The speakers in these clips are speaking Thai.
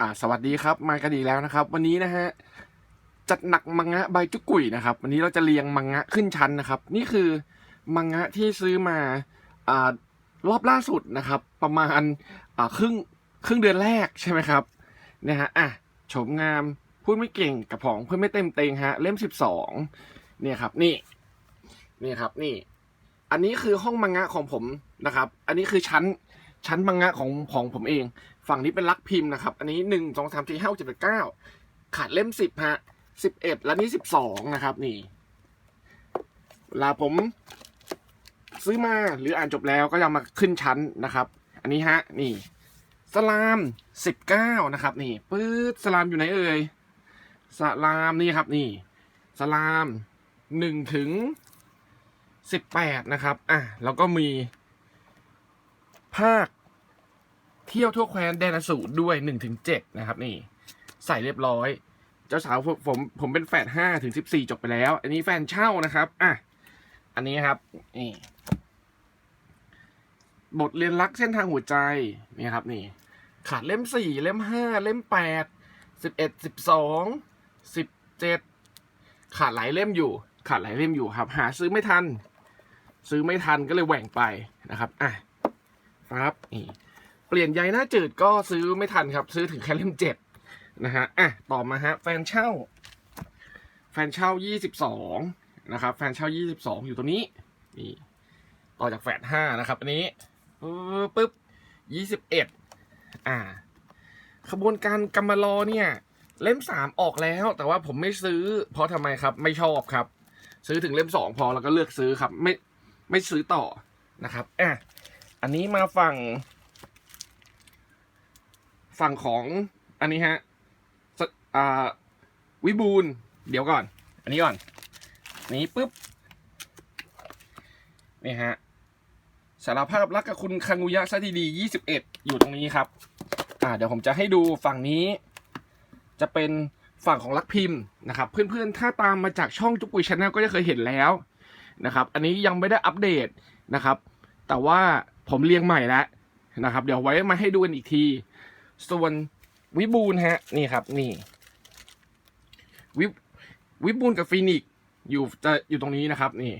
อ่าสวัสดีครับมากันอีกแล้วนะครับ วันนี้นะฮะจัดหนักมังงะใบจุกุยนะครับ วันนี้เราจะเรียงมังงะขึ้นชั้นนะครับ นี่คือมังงะที่ซื้อมาอ่ารอบล่าสุดนะครับ ประมาณอ่าครึ่งครึ่งเดือนแรกใช่ไหมครับเนี่ยฮะอะโฉมงามพูดไม่เก่งกับผองเพื่อนไม่เต็มเต็งฮะเล่มสิบสองเนี่ยครับนี่นี่ครับนี่ อันนี้คือห้องมังงะของผมนะครับ อันนี้คือชั้น ชั้นมังงะของของผมเอง ฝั่งนี้เป็นลักพิมพ์นะครับ อันนี้หนึ่งสองสามสี่ห้าเจ็ดแปดเก้าขาดเล่มสิบฮะสิบเอ็ดและนี่สิบสองนะครับ นี่เวลาผมซื้อมาหรืออ่านจบแล้วก็จะมาขึ้นชั้นนะครับ อันนี้ฮะ นี่ สลามสิบเก้านะครับ นี่ปื๊ดสลามอยู่ไหนเอ่ยสลามนี่ครับ นี่ สลามหนึ่งถึงสิบแปดนะครับ อะแล้วก็มี ภาค เที่ยวทั่วแคว้นแดนอสูรด้วยหนึ่งถึงเจ็ดนะครับ นี่ ใส่เรียบร้อย เจ้าสาวผมผมผมเป็นแฟนห้าถึงสิบสี่จบไปแล้ว อันนี้แฟนเช่านะครับอะอันนี้ครับนี่บทเรียนรักเส้นทางหัวใจนี่ครับนี่ ขาดเล่มสี่เล่มห้าเล่มแปดสิบเอ็ดสิบสองสิบเจ็ดขาดหลายเล่มอยู่ ขาดหลายเล่มอยู่ครับ หาซื้อไม่ทัน ซื้อไม่ทันก็เลยแหว่งไปนะครับอะ ครับนี่เปลี่ยนใยหน้าจืดก็ซื้อไม่ทันครับ ซื้อถึงแค่เล่มเจ็ดนะฮะอะต่อมาฮะแฟนเช่า แฟนเช่ายี่สิบสองนะครับ แฟนเช่ายี่สิบสองอยู่ตรงนี้นี่ต่อจากแฟนห้านะครับ อันนี้ปึ๊บปึ๊บยี่สิบเอ็ดอ่า ขบวนการกำมารอเนี่ย เล่มสามออกแล้ว แต่ว่าผมไม่ซื้อ เพราะทำไมครับ ไม่ชอบครับ ซื้อถึงเล่มสองพอแล้วก็เลือกซื้อครับ ไม่ไม่ซื้อต่อนะครับอะ อันนี้มาฝั่ง ฝั่งของอันนี้ฮะอ่าวิบูลเดี๋ยวก่อน อันนี้ก่อนนี้ปุ๊บนี่ฮะสารภาพรักกับคุณคังุยะซะดีๆยี่สิบเอ็ดอยู่ตรงนี้ครับ อ่า เดี๋ยวผมจะให้ดูฝั่งนี้ จะเป็นฝั่งของลักพิมพ์นะครับ เพื่อนๆ ถ้าตามมาจากช่องจุกุยชาแนลก็จะเคยเห็นแล้วนะครับ อันนี้ยังไม่ได้อัปเดตนะครับ แต่ว่า ผมเรียงใหม่แล้วนะครับ เดี๋ยวไว้มาให้ดูกันอีกที ส่วนวิบูลฮะ นี่ครับ นี่ วิวิบูลกับฟีนิกซ์อยู่จะอยู่ตรงนี้นะครับ นี่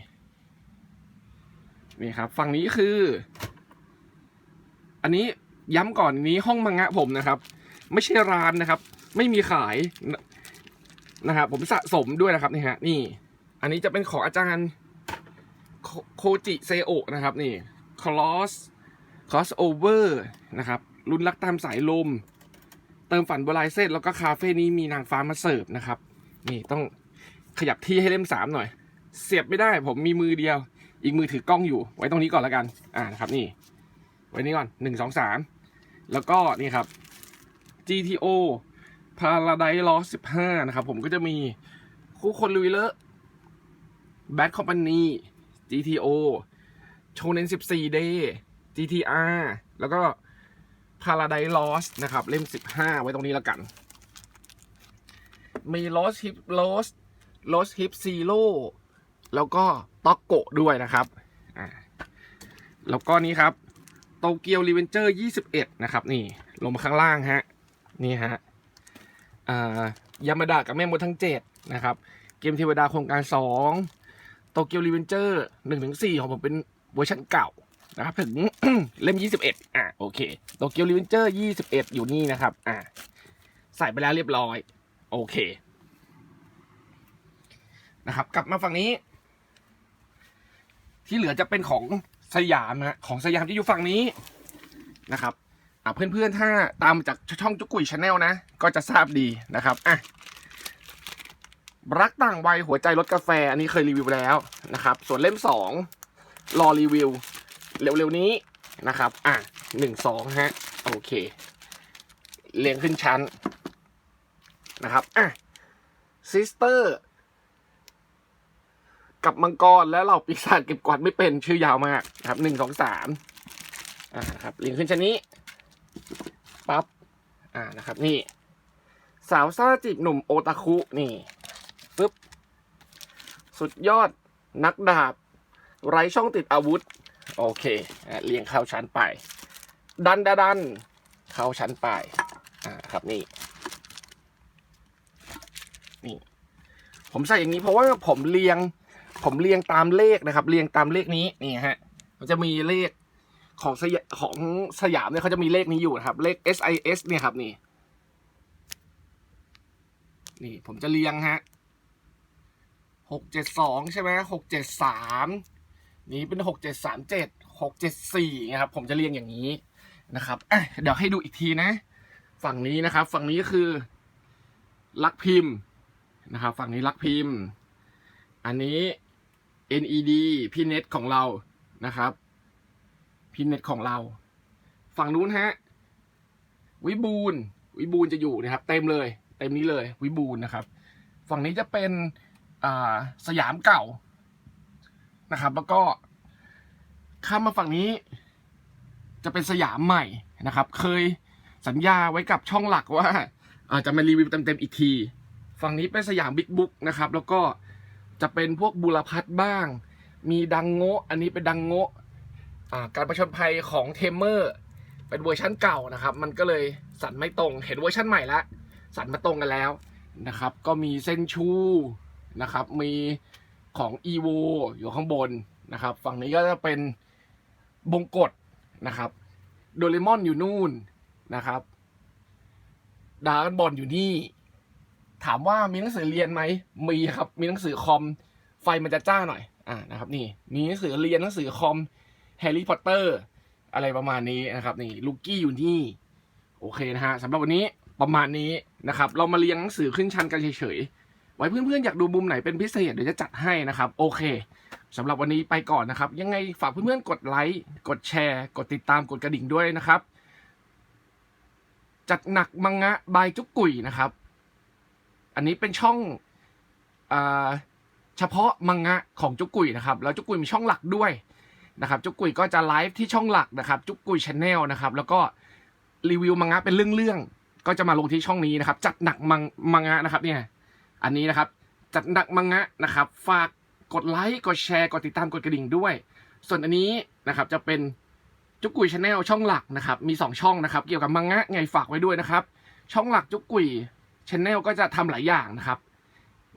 นี่ครับ ฝั่งนี้คือ อันนี้ย้ำก่อนนี้ห้องมังงะผมนะครับ ไม่ใช่ร้านนะครับ ไม่มีขายนะครับผมสะสมด้วยนะครับนี่ฮะนี่ อันนี้จะเป็นของอาจารย์โคจิเซโอนะครับ นี่ คลอส cross over นะครับรุ่นรักตามสายลม เติมฝันบรายเซตแล้วก็คาเฟ่นี้มีนางฟ้ามาเสิร์ฟนะครับ นี่ต้องขยับที่ให้เล่มสามหน่อย เสียบไม่ได้ผมมีมือเดียว อีกมือถือกล้องอยู่ ไว้ตรงนี้ก่อนแล้วกัน อ่านะครับนี่ ไว้นี้ก่อนหนึ่งสองสามแล้วก็นี่ครับ GTO Paradise Lost 15 นะครับ ผมก็จะมีคู่คนลุยเลอะ Bad Company GTO โชเนน14 Day GTR แล้วก็ Paradise Lost นะครับ เล่ม 15 ไว้ตรงนี้แล้วกัน มี Lost Hip Lost Lost Hip Zero แล้วก็ต็อกโกะด้วยนะครับ แล้วก็นี้ครับโตเกียวรีเวนเจอร์21 นะครับ นี่ ลงมาข้างล่างฮะ นี่ฮะยามาดะกับแม่มดทั้ง 7 นะครับ เกมเทวดาโครงการ 2 โตเกียวรีเวนเจอร์1-4 ของผมเป็น เวอร์ชันเก่านะครับถึงเล่ม 21 อะโอเคโตเกียวรีเวนเจอร์21 อยู่นี่นะครับ อะใส่ไปแล้วเรียบร้อย โอเค นะครับ กลับมาฝั่งนี้ ที่เหลือจะเป็นของสยามนะของสยามที่อยู่ฝั่งนี้นะครับ อะเพื่อนๆถ้าตามจากช่องจุกุยชาแนลนะ ก็จะทราบดีนะครับอะรักต่างวัยหัวใจรสกาแฟ อันนี้เคยรีวิวแล้วนะครับ ส่วนเล่มสอง รอรีวิว เร็วๆนี้นะครับ อะหนึ่งสองฮะ โอเค เรียงขึ้นชั้นนะครับ อะซิสเตอร์กับมังกรแล้วเราปีศาจเก็บกวาดไม่เป็นชื่อยาวมากนะครับหนึ่งสองสามอ่าครับเรียงขึ้นชั้นนี้ปั๊บอ่านะครับนี่ สาวซาจีบหนุ่มโอตาคุนี่ปึ๊บสุดยอดนักดาบ ไร้ช่องติดอาวุธ โอเคเรียงเข้าชั้นไป ดันดาดันเข้าชั้นไปอ่าครับนี่นี่ ผมใส่อย่างนี้เพราะว่าผมเรียง ผมเรียงตามเลขนะครับ เรียงตามเลขนี้นี่ฮะมันจะมีเลขของสยของสยามเนี่ยเขาจะมีเลขนี้อยู่นะครับ เลข SIS เนี่ยครับนี่ นี่ผมจะเรียงฮะหกเจ็ดสองใช่ไหมหกเจ็ดสาม นี่เป็นหกเจ็ดสามเจ็ดหกเจ็ดสี่นะครับผมจะเรียงอย่างนี้นะครับเดี๋ยวให้ดูอีกทีนะ ฝั่งนี้นะครับ ฝั่งนี้คือลักพิมพ์นะครับ ฝั่งนี้ลักพิมพ์ อันนี้ NED พี่เน็ตของเรานะครับพี่เน็ตของเรา ฝั่งนู้นฮะวิบูลวิบูลจะอยู่นะครับ เต็มเลย เต็มนี้เลย วิบูลนะครับ ฝั่งนี้จะเป็นอ่าสยามเก่า นะครับ แล้วก็ข้ามมาฝั่งนี้ จะเป็นสยามใหม่นะครับ เคยสัญญาไว้กับช่องหลักว่าอาจจะมารีวิวเต็มๆอีกที ฝั่งนี้เป็นสยามบิ๊กบุ๊กนะครับ แล้วก็จะเป็นพวกบุรพัฒน์บ้าง มีดังโงะอันนี้เป็นดังโงะการประชนภัยของเทมเมอร์เป็นเวอร์ชั่นเก่านะครับ มันก็เลยสั่นไม่ตรง เห็นเวอร์ชั่นใหม่ละสั่นมาตรงกันแล้วนะครับ ก็มีเส้นชูนะครับ มี ของ e v o อยู่ข้างบนนะครับ ฝั่งนี้ก็จะเป็นบงกฎนะครับโดเรมอนอยู่นู่นนะครับดาร์กบอลอยู่นี่ ถามว่ามีหนังสือเรียนไหมมีครับ มีหนังสือคอมไฟมันจะจ้าหน่อยอ่านะครับนี่มีหนังสือเรียนหนังสือคอมแฮร์รี่พอตเตอร์อะไรประมาณนี้นะครับ นี่ลูกี้อยู่นี่ โอเคนะฮะสำหรับวันนี้ประมาณนี้นะครับ เรามาเรียงหนังสือขึ้นชั้นกันเฉยๆ ไว้เพื่อนๆอยากดูมุมไหนเป็นพิเศษเดี๋ยวจะจัดให้นะครับโอเคสำหรับวันนี้ไปก่อนนะครับ ยังไงฝากเพื่อนๆกดไลค์กดแชร์ กดติดตามกดกระดิ่งด้วยนะครับ จัดหนักมังงะบายจุกกุยนะครับ อันนี้เป็นช่องอเฉพาะมังงะของจุกกุยนะครับ แล้วจุกกุยมีช่องหลักด้วยนะครับจุกกุยก็จะไลฟ์ที่ช่องหลักนะครับจุกกุยชาแนลนะครับ แล้วก็รีวิวมังงะเป็นเรื่องๆก็จะมาลงที่ช่องนี้นะครับ จัดหนักมังมังงะนะครับเนี่ย อันนี้นะครับ จัดหนักมังงะนะครับ ฝากกดไลค์กดแชร์กดติดตามกดกระดิ่งด้วย ส่วนอันนี้นะครับจะเป็นจุกกุยชาแนลช่องหลักนะครับ มีสองช่องนะครับ เกี่ยวกับมังงะไงฝากไว้ด้วยนะครับ ช่องหลักจุกกุยชาแนลก็จะทำหลายอย่างนะครับ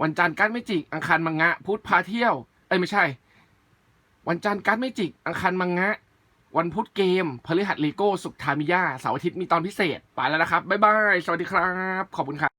วันจันทร์การไม่จิกอังคารมังงะพุธพาเที่ยวเอ้ยไม่ใช่ วันจันทร์การไม่จิกอังคารมังงะ วันพุธเกมพฤหัสลีโก้สุขทามิยาเสาร์อาทิตย์มีตอนพิเศษไปแล้วนะครับบ๊ายบายสวัสดีครับ ขอบคุณครับ